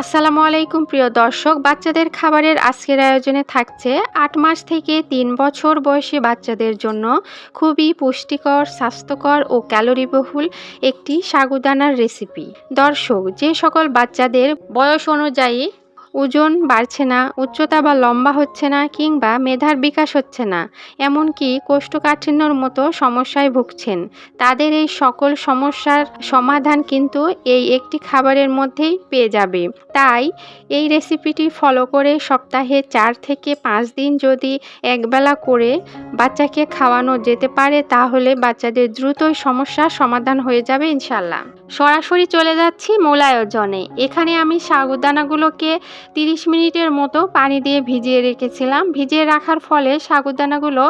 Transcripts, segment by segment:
আসসালামু আলাইকুম, প্রিয় দর্শক। বাচ্চাদের খাবারের আজকের আয়োজনে থাকছে আট মাস থেকে তিন বছর বয়সী বাচ্চাদের জন্য খুবই পুষ্টিকর, স্বাস্থ্যকর ও ক্যালোরিবহুল একটি সাগুদানার রেসিপি। দর্শক, যে সকল বাচ্চাদের বয়স অনুযায়ী ওজন বাড়ছে না, উচ্চতা বা লম্বা হচ্ছে না কিংবা মেধার বিকাশ হচ্ছে না, এমনকি কোষ্ঠকাঠিন্যর মতো সমস্যায় ভুগছেন। তাদের এই সকল সমস্যার সমাধান কিন্তু এই একটি খাবারের মধ্যেই পেয়ে যাবে। তাই এই রেসিপিটি ফলো করে সপ্তাহে চার থেকে পাঁচ দিন যদি একবেলা করে বাচ্চাকে খাওয়ানো যেতে পারে, তাহলে বাচ্চাদের দ্রুতই সমস্যার সমাধান হয়ে যাবে ইনশাল্লাহ সরাসরি চলে যাচ্ছি মূল আয়োজনে এখানে আমি সাগুদানাগুলোকে তিরিশ মিনিটের মতো পানি দিয়ে ভিজিয়ে রেখেছিলাম। ভিজিয়ে রাখার ফলে সাগুদানাগুলো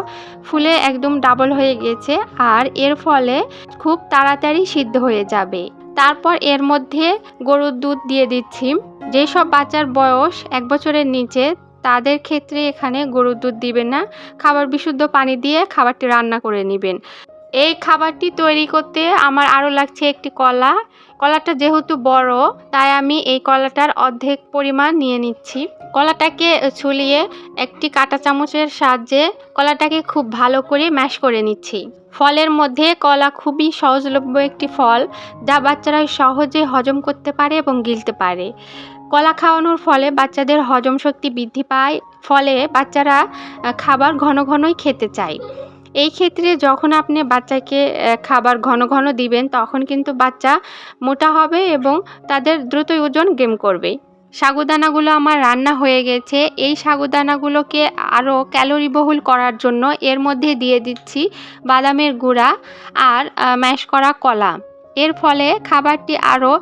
ফুলে একদম ডাবল হয়ে গেছে আর এর ফলে খুব তাড়াতাড়ি সিদ্ধ হয়ে যাবে। তারপর এর মধ্যে গরুর দুধ দিয়ে দিচ্ছি। যেসব বাচ্চার বয়স এক বছরের নিচে, তাদের ক্ষেত্রে এখানে গরুর দুধ দিবেন না। খাবার বিশুদ্ধ পানি দিয়ে খাবারটি রান্না করে নেবেন। এই খাবারটি তৈরি করতে আমার আরও লাগছে একটি কলা। কলাটা যেহেতু বড়, তাই আমি এই কলাটার অর্ধেক পরিমাণ নিয়ে নিচ্ছি। কলাটাকে ছুলিয়ে একটি কাঁটা চামচের সাহায্যে কলাটাকে খুব ভালো করে ম্যাশ করে নিচ্ছি। ফলের মধ্যে কলা খুবই সহজলভ্য একটি ফল, যা বাচ্চারা সহজে হজম করতে পারে এবং গিলতে পারে। কলা খাওয়ানোর ফলে বাচ্চাদের হজম শক্তি বৃদ্ধি পায়, ফলে বাচ্চারা খাবার ঘন ঘনই খেতে চায়। এই ক্ষেত্রে যখন আপনি বাচ্চাকে খাবার ঘন ঘন দিবেন, তখন কিন্তু বাচ্চা মোটা হবে এবং তাদের দ্রুত ওজন গেম করবে। সাগুদানাগুলো আমার রান্না হয়ে গেছে। এই সাগুদানাগুলোকে আরও ক্যালোরিবহুল করার জন্য এর মধ্যে দিয়ে দিচ্ছি বাদামের গুঁড়া আর ম্যাশ করা কলা। এর ফলে খাবারটি আরও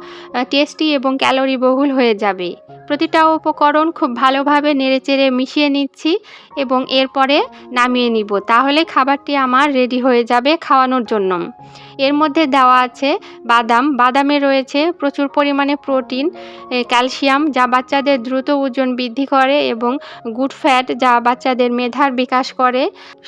টেস্টি এবং ক্যালোরিবহুল হয়ে যাবে। প্রতিটা উপকরণ খুব ভালোভাবে নেড়েচেড়ে মিশিয়ে নিচ্ছি এবং এরপরে নামিয়ে নিব। তাহলে খাবারটি আমার রেডি হয়ে যাবে খাওয়ানোর জন্য। এর মধ্যে দেওয়া আছে বাদাম। বাদামে রয়েছে প্রচুর পরিমাণে প্রোটিন ক্যালসিয়াম, যা বাচ্চাদের দ্রুত ওজন বৃদ্ধি করে এবং গুড ফ্যাট, যা বাচ্চাদের মেধার বিকাশ করে।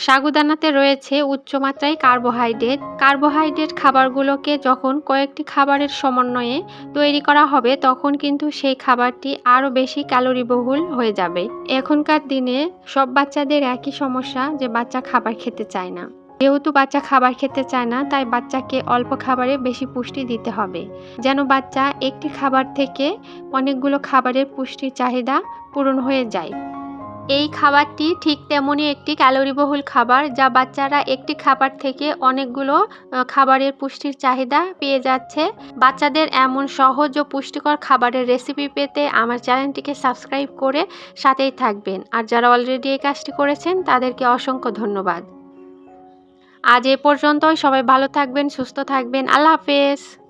সাগুদানাতে রয়েছে উচ্চমাত্রায় কার্বোহাইড্রেট। কার্বোহাইড্রেট খাবারগুলোকে যখন কয়েকটি খাবারের সমন্বয়ে তৈরি করা হবে, তখন কিন্তু সেই খাবারটি আরও বেশি ক্যালোরিবহুল হয়ে যাবে। এখনকার দিনে সব বাচ্চাদের একই সমস্যা যে বাচ্চা খাবার খেতে চায় না। যেহেতু বাচ্চা খাবার খেতে চায় না, তাই বাচ্চাকে অল্প খাবারে বেশি পুষ্টি দিতে হবে। যেন বাচ্চা একটি খাবার থেকে অনেকগুলো খাবারের পুষ্টির চাহিদা পূরণ হয়ে যায়। এই খাবারটি ঠিক তেমনই একটি ক্যালোরিবহুল খাবার, যা বাচ্চারা একটি খাবার থেকে অনেকগুলো খাবারের পুষ্টির চাহিদা পেয়ে যাচ্ছে। বাচ্চাদের এমন সহজ ও পুষ্টিকর খাবারের রেসিপি পেতে আমার চ্যানেলটিকে সাবস্ক্রাইব করে সাথেই থাকবেন। আর যারা অলরেডি এই কাজটি করেছেন, তাদেরকে অসংখ্য ধন্যবাদ। আজ এ পর্যন্তই। সবাই ভালো থাকবেন, সুস্থ থাকবেন। আল্লাহ হাফেজ।